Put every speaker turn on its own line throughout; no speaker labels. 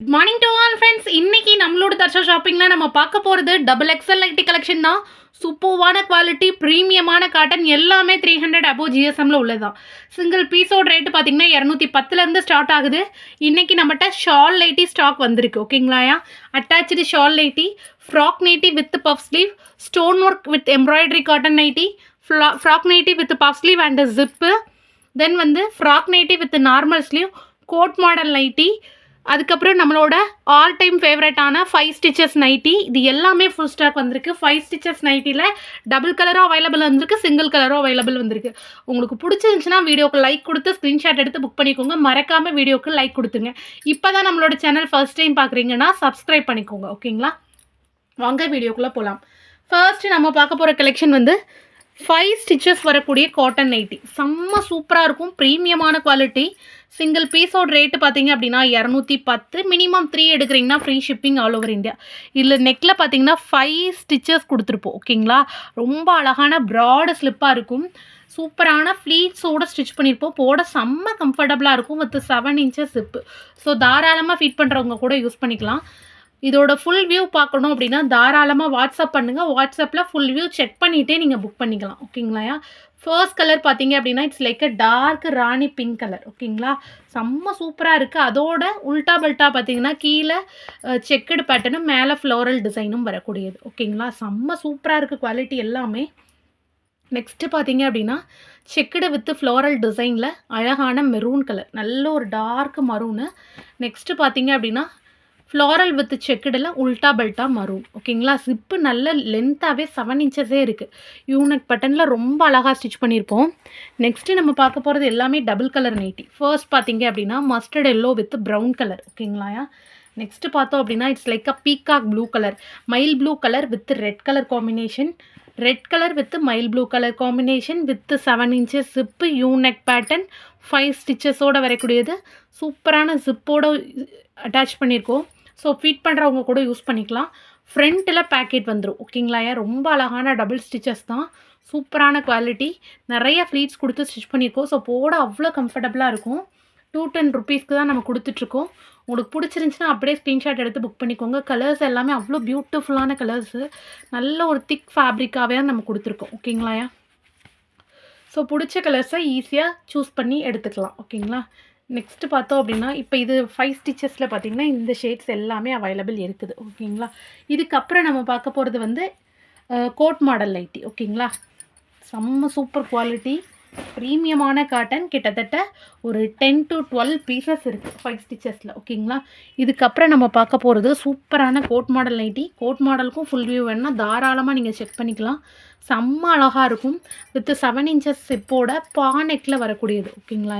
Good morning to all friends இன்னைக்கு நம்மளோட தர்ஷா ஷாப்பிங்கில் நம்ம பார்க்க போகிறது டபுள் எக்ஸல் நைட்டி கலெக்ஷன் தான். சூப்பர்வான குவாலிட்டி ப்ரீமியமான காட்டன் எல்லாமே த்ரீ ஹண்ட்ரட் அபோவ் ஜிஎஸ்எம்மில் உள்ளதான் சிங்கிள் பீஸோட ரேட்டு பார்த்தீங்கன்னா இரநூத்தி பத்துலேருந்து ஸ்டார்ட் ஆகுது. இன்னைக்கு நம்மகிட்ட ஷால் நைட்டி ஸ்டாக் வந்திருக்கு ஓகேங்களாயா attach shawl nighty frock nighty with puff sleeve stone work with embroidery cotton nighty frock nighty with puff sleeve and zip then வந்து frock nighty with normal sleeve coat model nighty அதுக்கப்புறம் நம்மளோட all time ஃபேவரட்டான five stitches nighty இது எல்லாமே full stock வந்திருக்கு. Five stitches நைட்டியில் double கலரும் available வந்திருக்கு சிங்கிள் கலரும் அவைலபிள் வந்திருக்கு. உங்களுக்கு பிடிச்சிருந்துச்சுன்னா வீடியோக்கு லைக் கொடுத்து ஸ்க்ரீன்ஷாட் எடுத்து புக் பண்ணிக்கோங்க. மறக்காமல் வீடியோக்கு லைக் கொடுத்துங்க இப்போ தான் நம்மளோட சேனல் ஃபர்ஸ்ட் டைம் பார்க்குறீங்கன்னா சப்ஸ்கிரைப் பண்ணிக்கோங்க. ஓகேங்களா வாங்க வீடியோக்குள்ளே போகலாம் ஃபர்ஸ்ட் நம்ம பார்க்க போகிற கலெக்ஷன் வந்து ஃபைவ் ஸ்டிச்சஸ் வரக்கூடிய காட்டன் நைட்டி செம்ம சூப்பராக இருக்கும். ப்ரீமியமான குவாலிட்டி சிங்கிள் பீஸோட ரேட்டு பார்த்தீங்க அப்படின்னா இரநூத்தி பத்து மினிமம் த்ரீ எடுக்கிறீங்கன்னா free shipping all over India இதில் நெக்கில் பார்த்தீங்கன்னா ஃபைவ் ஸ்டிச்சஸ் கொடுத்துருப்போம் ஓகேங்களா ரொம்ப அழகான ப்ராடு ஸ்லிப்பாக இருக்கும். சூப்பரான ஃப்ளீட்ஸோட ஸ்டிச் பண்ணியிருப்போம் போட செம்ம கம்ஃபர்டபுளாக இருக்கும் with seven inches zip so தாராளமாக ஃபிட் பண்ணுறவங்க கூட யூஸ் பண்ணிக்கலாம். இதோட ஃபுல் வியூ பார்க்கணும் அப்படின்னா தாராளமாக வாட்ஸ்அப் பண்ணுங்கள் வாட்ஸ்அப்பில் ஃபுல் வியூ செக் பண்ணிகிட்டே நீங்கள் புக் பண்ணிக்கலாம். ஓகேங்களா ஃபர்ஸ்ட் கலர் பார்த்தீங்க அப்படின்னா it's like a dark rani pink colour ஓகேங்களா? செம்ம சூப்பராக இருக்குது அதோட உல்டா பல்ட்டா பார்த்தீங்கன்னா கீழே செக்குடு பேட்டர்னும் மேலே ஃப்ளோரல் டிசைனும் வரக்கூடியது. ஓகேங்களா? செம்ம சூப்பராக இருக்குது குவாலிட்டி எல்லாமே. நெக்ஸ்ட்டு பார்த்தீங்க அப்படின்னா செக்குடு வித்து ஃப்ளோரல் டிசைனில் அழகான மெரூன் கலர் நல்ல ஒரு டார்க் மரூனு நெக்ஸ்ட்டு பார்த்தீங்க அப்படின்னா ஃப்ளாரல் வித் செக்குடில் உல்டா பெல்ட்டா மாறும். ஓகேங்களா சிப்பு நல்ல லென்த்தாகவே செவன் இன்ச்சஸே இருக்குது யூனக் பட்டனில் ரொம்ப அழகாக ஸ்டிச் பண்ணியிருப்போம் நெக்ஸ்ட்டு நம்ம பார்க்க போகிறது எல்லாமே டபுள் கலர் நைட்டி ஃபர்ஸ்ட் பார்த்தீங்க அப்படின்னா mustard yellow with brown colour ஓகேங்களா நெக்ஸ்ட்டு பார்த்தோம் அப்படின்னா it's like a peacock blue colour mild blue colour with red colour combination red colour with mild blue colour combination with seven inches zip U neck pattern five ஸ்டிச்சஸோடு வரக்கூடியது. சூப்பரான ஜிப்போடு attach பண்ணியிருக்கோம். So fit பண்ணுறவங்க கூட use பண்ணிக்கலாம். ஃப்ரண்ட்டில் packet வந்துடும் ஓகேங்களா ரொம்ப அழகான டபுள் ஸ்டிச்சஸ் தான். சூப்பரான குவாலிட்டி நிறைய ஃப்ளீட்ஸ் கொடுத்து ஸ்டிச் பண்ணியிருக்கோம். ஸோ போட அவ்வளோ கம்ஃபர்டபுளாக இருக்கும். டூ டென் ருபீஸ்க்கு தான் நம்ம கொடுத்துட்ருக்கோம். உங்களுக்கு பிடிச்சிருந்துச்சின்னா அப்படியே ஸ்க்ரீன்ஷாட் எடுத்து புக் பண்ணிக்கோங்க. கலர்ஸ் எல்லாமே அவ்வளோ பியூட்டிஃபுல்லான கலர்ஸு நல்ல ஒரு திக் ஃபேப்ரிக்காகவே தான் நம்ம கொடுத்துருக்கோம். ஓகேங்களாயா ஸோ பிடிச்ச கலர்ஸை ஈஸியாக சூஸ் பண்ணி எடுத்துக்கலாம். ஓகேங்களா நெக்ஸ்ட்டு பார்த்தோம் அப்படின்னா இப்போ இது ஃபைவ் ஸ்டிச்சஸில் பார்த்தீங்கன்னா இந்த ஷேட்ஸ் எல்லாமே அவைலபிள் இருக்குது. ஓகேங்களா? இதுக்கப்புறம் நம்ம பார்க்க போகிறது வந்து கோட் மாடல் லைட்டி ஓகேங்களா? செம்ம சூப்பர் குவாலிட்டி ப்ரீமியமான காட்டன் கிட்டத்தட்ட ஒரு டென் டு டுவெல் பீசஸ் இருக்குது ஃபைவ் ஸ்டிச்சஸில் ஓகேங்களா இதுக்கப்புறம் நம்ம பார்க்க போகிறது சூப்பரான கோட் மாடல் நைட்டி கோட் மாடலுக்கும் ஃபுல் வியூ வேணுன்னா தாராளமாக நீங்கள் செக் பண்ணிக்கலாம். செம்ம அழகாக இருக்கும். வித் செவன் இன்ச்சஸ் சிப்போட பா நெக்கில் வரக்கூடியது ஓகேங்களா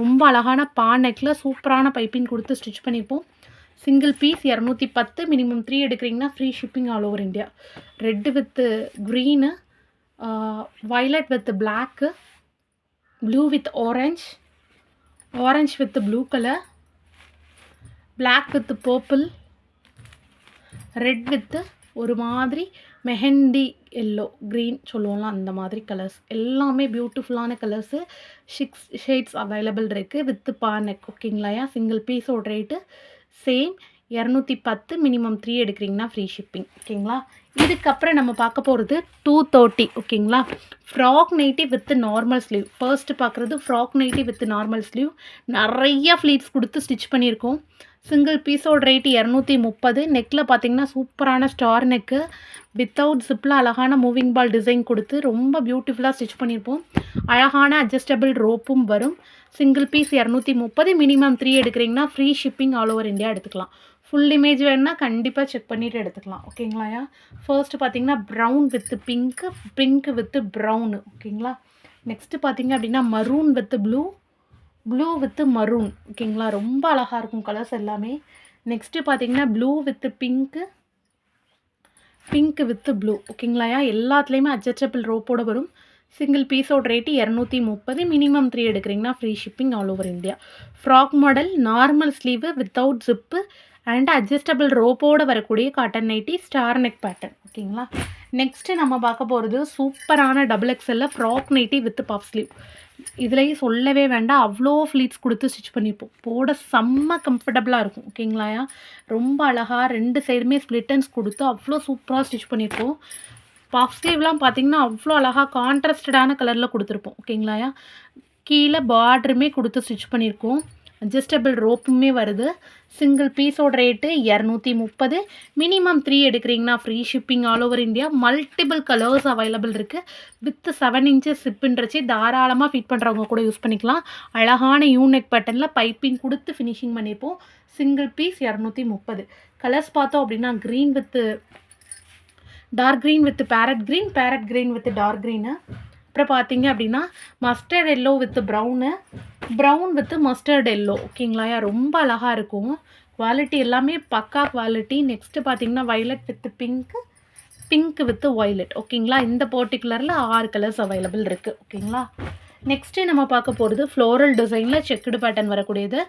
ரொம்ப அழகான பா நெக்கில் சூப்பரான பைப்பிங் கொடுத்து ஸ்டிச் பண்ணியிருப்போம் சிங்கிள் பீஸ் இரநூத்தி பத்து மினிமம் த்ரீ எடுக்கிறீங்கன்னா free shipping all over India red with green violet with black blue with orange orange with blue colour black with purple red with ஒரு மாதிரி மெஹந்தி எல்லோ க்ரீன் சொல்லுவோம்ல அந்த மாதிரி கலர்ஸ் எல்லாமே பியூட்டிஃபுல்லான கலர்ஸு சிக்ஸ் ஷேட்ஸ் அவைலபிள் இருக்குது with பானக் ஓகேங்களாயா சிங்கிள் பீஸோட ரேட்டு சேம் இரநூத்தி பத்து மினிமம் த்ரீ எடுக்கிறீங்கன்னா ஃப்ரீ ஷிப்பிங் ஓகேங்களா இதுக்கப்புறம் நம்ம பார்க்க போகிறது டூ தேர்ட்டி ஓகேங்களா frock nighty with normal sleeve first பார்க்குறது frock nighty with normal sleeve நிறையா ஃப்ளீட்ஸ் கொடுத்து ஸ்டிச் பண்ணியிருக்கோம். சிங்கிள் பீஸோட ரேட்டு இரநூத்தி முப்பது. நெக்கில் பார்த்தீங்கன்னா சூப்பரான ஸ்டார் நெக்கு வித்தவுட் ஜிப்பில் அழகான மூவிங் பால் டிசைன் கொடுத்து ரொம்ப பியூட்டிஃபுல்லாக ஸ்டிச் பண்ணியிருப்போம். அழகான அட்ஜஸ்டபிள் ரோப்பும் வரும். சிங்கிள் பீஸ் இரநூத்தி முப்பது. மினிமம் த்ரீ எடுக்கிறீங்கன்னா free shipping all over India எடுத்துக்கலாம். ஃபுல் இமேஜ் வேணுன்னா கண்டிப்பாக செக் பண்ணிவிட்டு எடுத்துக்கலாம். ஓகேங்களாயா ஃபர்ஸ்ட் பார்த்தீங்கன்னா brown with pink pink with brown ஓகேங்களா நெக்ஸ்ட்டு பார்த்தீங்க அப்படின்னா maroon with blue blue with maroon ஓகேங்களா ரொம்ப அழகாக இருக்கும் கலர்ஸ் எல்லாமே. நெக்ஸ்ட்டு பார்த்தீங்கன்னா blue with pink pink with blue ஓகேங்களாயா எல்லாத்துலேயுமே அட்ஜஸ்டபிள் ரோப்போட வரும். சிங்கிள் பீஸோட ரேட்டு இரநூத்தி முப்பது மினிமம் த்ரீ எடுக்கிறீங்கன்னா free shipping all over India frock model normal sleeve without zip and adjustable ரோப்போடு வரக்கூடிய cotton nighty star neck pattern ஓகேங்களா நெக்ஸ்ட்டு நம்ம பார்க்க போகிறது சூப்பரான double எக்ஸலில் frock nighty with puff sleeve இதுலேயும் சொல்லவே வேண்டாம். அவ்வளோ ஃப்ளீட்ஸ் கொடுத்து ஸ்டிச் பண்ணிப்போம். போட செம்ம கம்ஃபர்டபுளாக இருக்கும். ஓகேங்களாயா ரொம்ப அழகாக ரெண்டு சைடுமே ஸ்ப்ளிட்டன்ஸ் கொடுத்து அவ்வளோ சூப்பராக ஸ்டிச் பண்ணியிருப்போம் பஃப் ஸ்லீவ்லாம் பார்த்திங்கன்னா அவ்வளோ அழகாக கான்ட்ராஸ்டடான கலரில் கொடுத்துருப்போம். ஓகேங்களாயா கீழே பார்டருமே கொடுத்து ஸ்டிச் பண்ணியிருக்கோம் அட்ஜஸ்டபிள் ரோப்புமே வருது. சிங்கிள் பீஸோட ரேட்டு இரநூத்தி முப்பது. மினிமம் த்ரீ எடுக்கிறீங்கன்னா free shipping all over India multiple colours available இருக்குது வித் செவன் இன்ச்சஸ் சிப்புன்றச்சு தாராளமாக ஃபிட் பண்ணுறவங்க கூட யூஸ் பண்ணிக்கலாம். அழகான யூனெக் பட்டனில் பைப்பிங் கொடுத்து ஃபினிஷிங் பண்ணியிருப்போம் சிங்கிள் பீஸ் இரநூத்தி முப்பது. கலர்ஸ் பார்த்தோம் அப்படின்னா green with dark green with parrot green parrot green with dark green அப்புறம் பார்த்தீங்க அப்படின்னா mustard yellow with brown brown with mustard yellow ஓகேங்களா? ரொம்ப அழகாக இருக்கும். குவாலிட்டி எல்லாமே பக்கா குவாலிட்டி நெக்ஸ்ட்டு பார்த்தீங்கன்னா violet with pink pink with violet ஓகேங்களா? இந்த பர்டிகுலரில் ஆறு கலர்ஸ் அவைலபிள் இருக்குது ஓகேங்களா? நெக்ஸ்ட்டு நம்ம பார்க்க போகிறது ஃப்ளோரல் டிசைனில் செக்குடு பேட்டர்ன் வரக்கூடியது.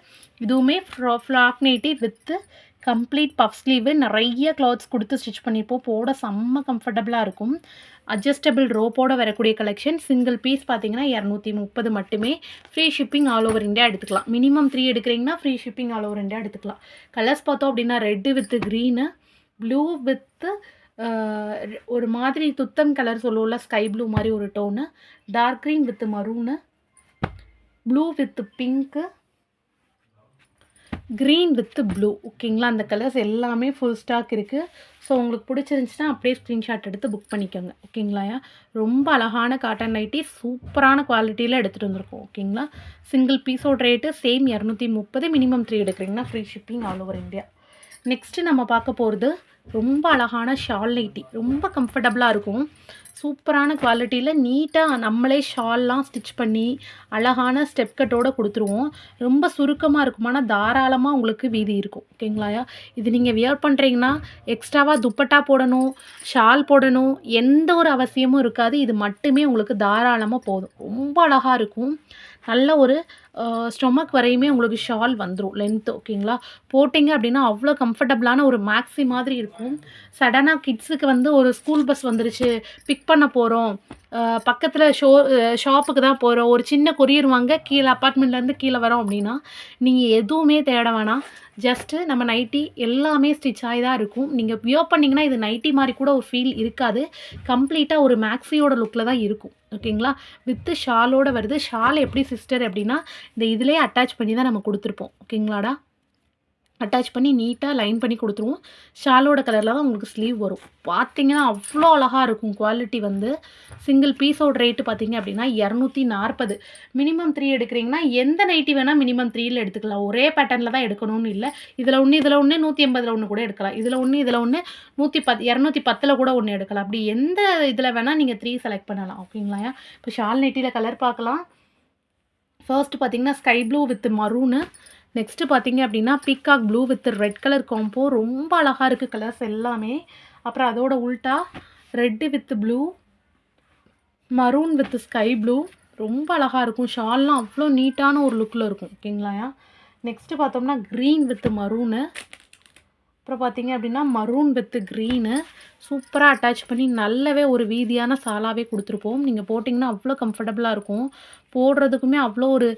இதுவுமே fro frock nighty with complete puff sleeve நிறைய கிளாத்ஸ் கொடுத்து ஸ்டிச் பண்ணியிருப்போம். போட செம்ம கம்ஃபர்டபுளாக இருக்கும். அட்ஜஸ்டபிள் ரோப்போட வரக்கூடிய கலெக்ஷன் சிங்கிள் பீஸ் பார்த்தீங்கன்னா இரநூத்தி முப்பது மட்டுமே. Free shipping all over India எடுத்துக்கலாம். மினிமம் த்ரீ எடுக்கிறீங்கன்னா free shipping all over India எடுத்துக்கலாம். கலர்ஸ் பார்த்தோம் அப்படின்னா red with green blue with ஒரு மாதிரி துத்தம் கலர் சொல்லுவோம்ல ஸ்கை ப்ளூ மாதிரி ஒரு tone dark green with maroon blue with pink green with blue ஓகேங்களா அந்த கலர்ஸ் எல்லாமே ஃபுல் ஸ்டாக் இருக்குது ஸோ உங்களுக்கு பிடிச்சிருந்துச்சின்னா அப்படியே ஸ்க்ரீன்ஷாட் எடுத்து புக் பண்ணிக்கோங்க ஓகேங்களாயா ரொம்ப அழகான காட்டன் நைட்டி சூப்பரான குவாலிட்டியில் எடுத்துகிட்டு வந்திருக்கோம் ஓகேங்களா சிங்கிள் பீஸோட ரேட்டு சேம் இரநூத்தி முப்பது மினிமம் த்ரீ எடுக்கிறீங்கன்னா free shipping all over India next நம்ம பார்க்க போகிறது ரொம்ப அழகான ஷால் நைட்டி. ரொம்ப கம்ஃபர்டபுளாக இருக்கும். சூப்பரான குவாலிட்டியில் நீட்டாக நம்மளே ஷால்லாம் ஸ்டிச் பண்ணி அழகான ஸ்டெப் கட்டோடு கொடுத்துருவோம். ரொம்ப சுருக்கமாக இருக்கும். ஆனால் தாராளமாக உங்களுக்கு வீதி இருக்கும். ஓகேங்களாயா இது நீங்கள் வியர் பண்ணுறீங்கன்னா எக்ஸ்ட்ராவாக துப்பட்டா போடணும் ஷால் போடணும் எந்த ஒரு அவசியமும் இருக்காது. இது மட்டுமே உங்களுக்கு தாராளமாக போதும். ரொம்ப அழகாக இருக்கும். நல்ல ஒரு ஸ்டொமக் வரையுமே உங்களுக்கு ஷால் வந்துடும் லென்த் ஓகேங்களா? போட்டிங்க அப்படின்னா அவ்வளோ கம்ஃபர்டபுளான ஒரு மேக்ஸி மாதிரி இருக்கும். சடனாக கிட்ஸுக்கு வந்து ஒரு ஸ்கூல் பஸ் வந்துருச்சு. பிக் பண்ண போகிறோம் பக்கத்தில் ஷோ ஷாப்புக்கு தான் போகிறோம் ஒரு சின்ன கொரியர் வாங்க கீழே அப்பார்ட்மெண்ட்லேருந்து கீழே வரோம் அப்படின்னா நீங்கள் எதுவுமே தேட வேணாம். ஜஸ்ட்டு நம்ம நைட்டி எல்லாமே ஸ்டிச் ஆகி தான் இருக்கும். நீங்கள் வியர் பண்ணிங்கன்னா இது நைட்டி மாதிரி கூட ஒரு ஃபீல் இருக்காது. கம்ப்ளீட்டாக ஒரு மேக்ஸியோட லுக்கில் தான் இருக்கும். ஓகேங்களா வித்து ஷாலோட வருது. ஷால் எப்படி சிஸ்டர் அப்படின்னா இந்த இதிலே அட்டாச் பண்ணி தான் நம்ம கொடுத்துருப்போம். ஓகேங்களாடா அட்டாச் பண்ணி நீட்டாக லைன் பண்ணி கொடுத்துருவோம். ஷாலோட கலரில் தான் உங்களுக்கு ஸ்லீவ் வரும். பார்த்தீங்கன்னா அவ்வளோ அழகாக இருக்கும் குவாலிட்டி வந்து. சிங்கிள் பீஸோட ரேட்டு பார்த்தீங்க அப்படின்னா இரநூத்தி நாற்பது. மினிமம் த்ரீ எடுக்கிறீங்கன்னா எந்த நைட்டி வேணால் மினிமம் த்ரீயில் எடுத்துக்கலாம். ஒரே பேட்டர்னில் தான் எடுக்கணும்னு இல்லை. இதில் ஒன்று இதில் ஒன்று நூற்றி எண்பதில் ஒன்று கூட எடுக்கலாம். இதில் ஒன்று இதில் ஒன்று நூற்றி பத் இரநூத்தி பத்தில் கூட ஒன்று எடுக்கலாம். அப்படி எந்த இதில் வேணால் நீங்கள் த்ரீ செலக்ட் பண்ணலாம். ஓகேங்களா இப்போ ஷால் நைட்டியில் கலர் பார்க்கலாம். ஃபர்ஸ்ட் பார்த்தீங்கன்னா sky blue with maroon next பார்த்தீங்க அப்படின்னா peacock blue with red colour combo ரொம்ப அழகாக இருக்குது கலர்ஸ் எல்லாமே. அப்புறம் அதோட உல்ட்டா red with blue maroon with sky blue ரொம்ப அழகாக இருக்கும். ஷால்லாம் அவ்வளோ நீட்டான ஒரு லுக்கில் இருக்கும். ஓகேங்களா? நெக்ஸ்ட்டு பார்த்தோம்னா க்ரீன் வித் மரூனு அப்புறம் பார்த்தீங்க அப்படின்னா மரூன் வித் க்ரீனு சூப்பராக அட்டாச் பண்ணி நல்லாவே ஒரு வீதியான சாலாவே கொடுத்துருப்போம். நீங்கள் போட்டிங்கன்னா அவ்வளோ கம்ஃபர்டபுளாக இருக்கும். போடுறதுக்குமே அவ்வளோ ஒரு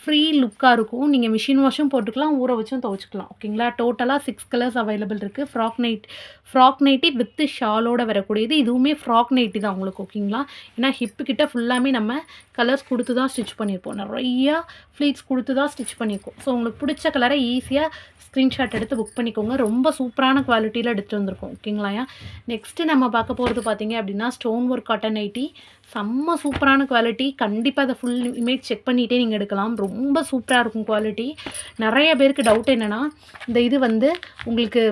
ஃப்ரீ லுக்காக இருக்கும். நீங்கள் மிஷின் வாஷும் போட்டுக்கலாம் ஊற வச்சும் துவச்சிக்கலாம். ஓகேங்களா? டோட்டலாக சிக்ஸ் கலர்ஸ் அவைலபிள் இருக்குது frock night frock nighty with ஷாலோட வரக்கூடியது. இதுவுமே ஃப்ராக் நைட்டி தான் உங்களுக்கு ஓகேங்களா? ஏன்னா ஹிப்பு கிட்ட ஃபுல்லாமே நம்ம கலர்ஸ் கொடுத்து தான் ஸ்டிச் பண்ணியிருப்போம். நிறையா ஃப்ளீட்ஸ் கொடுத்து தான் ஸ்டிச் பண்ணியிருக்கோம். ஸோ உங்களுக்கு பிடிச்ச கலரை ஈஸியாக ஸ்க்ரீன்ஷாட் எடுத்து புக் பண்ணிக்கோங்க. ரொம்ப சூப்பரான குவாலிட்டியில் எடுத்துகிட்டு வந்திருக்கோம். ஓகேங்களா நெக்ஸ்ட்டு நம்ம பார்க்க போகிறது பார்த்தீங்க அப்படின்னா ஸ்டோன் ஒர்க் காட்டன் நைட்டி செம்ம சூப்பரான குவாலிட்டி கண்டிப்பாக அதை ஃபுல் இமேஜ் செக் பண்ணிகிட்டே நீங்கள் எடுக்கலாம் ரொம்ப சூப்பராக இருக்கும் குவாலிட்டி நிறைய பேருக்கு டவுட் என்னென்னா இந்த இது வந்து உங்களுக்கு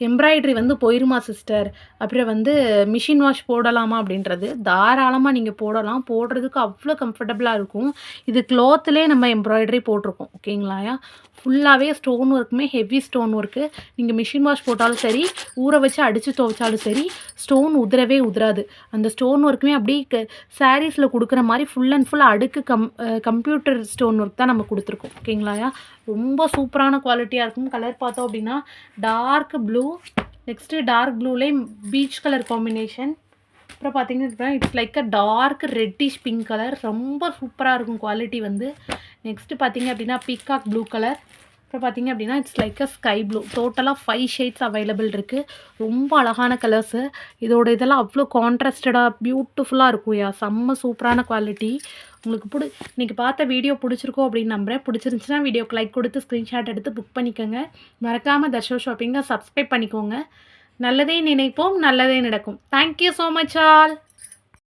எம்ப்ராய்ட்ரி வந்து போயிருமா சிஸ்டர் அப்புறம் வந்து மிஷின் வாஷ் போடலாமா அப்படின்றது. தாராளமாக நீங்கள் போடலாம். போடுறதுக்கு அவ்வளோ கம்ஃபர்டபுளாக இருக்கும். இது க்ளாத்துலேயே நம்ம எம்ப்ராய்டரி போட்டிருக்கோம். ஓகேங்களாயா ஃபுல்லாகவே ஸ்டோன் ஒர்க்குமே ஹெவி ஸ்டோன் ஒர்க்கு நீங்கள் மிஷின் வாஷ் போட்டாலும் சரி ஊற வச்சு அடித்து துவைச்சாலும் சரி ஸ்டோன் உதிரவே உதிராது. அந்த ஸ்டோன் ஒர்க்குமே அப்படியே க சாரீஸில் கொடுக்குற மாதிரி ஃபுல் அண்ட் ஃபுல் அடுக்கு கம் கம்ப்யூட்டர் ஸ்டோன் ஒர்க் தான் நம்ம கொடுத்துருக்கோம். ஓகேங்களாயா ரொம்ப சூப்பரான குவாலிட்டியாக இருக்கும். கலர் பார்த்தோம் அப்படின்னா டார்க் ப்ளூ நெக்ஸ்ட்டு டார்க் ப்ளூலே பீச் கலர் காம்பினேஷன் அப்புறம் பார்த்தீங்கன்னா அப்படின்னா it's like a dark reddish pink colour ரொம்ப சூப்பராக இருக்கும் குவாலிட்டி வந்து. நெக்ஸ்ட்டு பார்த்தீங்க அப்படின்னா பீகாக் ப்ளூ கலர் அப்புறம் பார்த்தீங்க அப்படின்னா it's like a sky blue டோட்டலாக ஃபைவ் ஷேட்ஸ் அவைலபிள் இருக்குது ரொம்ப அழகான கலர்ஸு இதோட இதெல்லாம் அவ்வளோ கான்ட்ராஸ்டடாக பியூட்டிஃபுல்லாக இருக்கும் யா. செம்ம சூப்பரான குவாலிட்டி உங்களுக்கு பிடி இன்றைக்கி பார்த்த வீடியோ பிடிச்சிருக்கோம் அப்படின்னு நம்புகிறேன் பிடிச்சிருந்துச்சுன்னா வீடியோக்கு லைக் கொடுத்து ஸ்க்ரீன்ஷாட் எடுத்து புக் பண்ணிக்கோங்க. மறக்காமல் தர்ஷோ ஷாப்பிங்கை சப்ஸ்கிரைப் பண்ணிக்கோங்க. நல்லதே நினைப்போம் நல்லதே நடக்கும். Thank you so much all